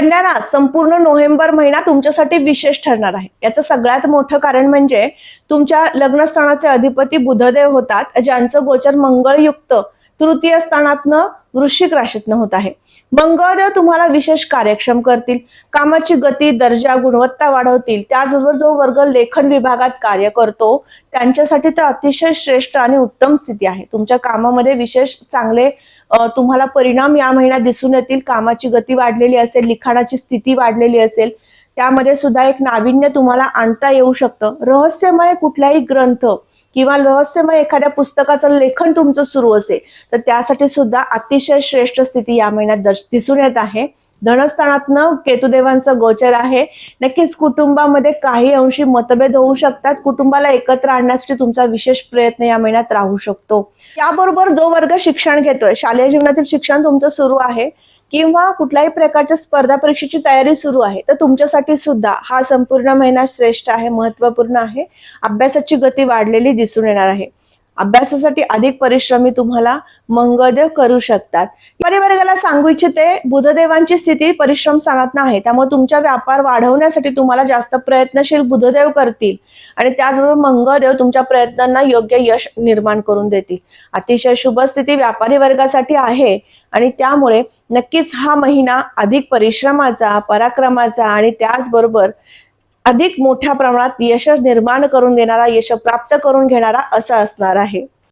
कन्या रास संपूर्ण नोव्हेंबर महिना तुमच्यासाठी विशेष ठरणार आहे. याचं सगळ्यात मोठं कारण म्हणजे तुमच्या लग्नस्थानाचे अधिपती बुधदेव होतात ज्यांचं गोचर मंगळयुक्त तृतीय स्थानातनं वृश्चिक राशीतनं होत आहे. मंगळदेव तुम्हाला विशेष कार्यक्षम करतील कामाची गती दर्जा गुणवत्ता वाढवतील त्याचबरोबर जो वर्ग लेखन विभागात कार्य करतो त्यांच्यासाठी तर अतिशय श्रेष्ठ आणि उत्तम स्थिती आहे. तुमच्या कामामध्ये विशेष चांगले तुम्हाला परिणाम या महिन्यात दिसून येतील. कामाची गती वाढलेली असेल लिखाणाची स्थिती वाढलेली असेल. त्यामध्ये सुद्धा एक नाविन्य तुम्हाला आणता येऊ शकतं. रहस्यमय कुठलाही ग्रंथ किंवा रहस्यमय एखाद्या पुस्तकाचं लेखन तुमचं सुरू असेल तर त्यासाठी सुद्धा अतिशय श्रेष्ठ स्थिती या महिन्यात दर्श- दिसून येत आहे. धनस्थानातनं केतुदेवांचं गोचर आहे. नक्कीच कुटुंबामध्ये काही अंशी मतभेद होऊ शकतात. कुटुंबाला एकत्र आणण्यासाठी तुमचा विशेष प्रयत्न या महिन्यात राहू शकतो. याबरोबर जो वर्ग शिक्षण घेतोय शालेय जीवनातील शिक्षण तुमचं सुरू आहे. किंवा कुठल्याही प्रकारच्या स्पर्धा परीक्षेची तयारी सुरू आहे तर तुमच्यासाठी सुद्धा हा संपूर्ण महिना श्रेष्ठ आहे महत्त्वपूर्ण आहे. अभ्यासाची गती वाढलेली दिसून येणार आहे. अभ्यासासाठी अधिक परिश्रमी तुम्हाला मंगळदेव करू शकतात. परिवर्गाला सांगू इच्छिते बुधदेवांची स्थिती परिश्रम सांगत आहे त्यामुळे तुमचा व्यापार वाढवण्यासाठी तुम्हाला जास्त प्रयत्नशील बुधदेव करतील आणि त्याचबरोबर मंगळदेव तुमच्या प्रयत्नांना योग्य यश निर्माण करून देतील. अतिशय शुभ स्थिती व्यापारी वर्गासाठी आहे. आणि त्यामुळे नक्कीच हा महिना अधिक परिश्रमाचा पराक्रमाचा आणि त्याचबरोबर अधिक मोठ्या प्रमाणात यश निर्माण करून देणारा यश प्राप्त करून घेणारा असा असणार आहे.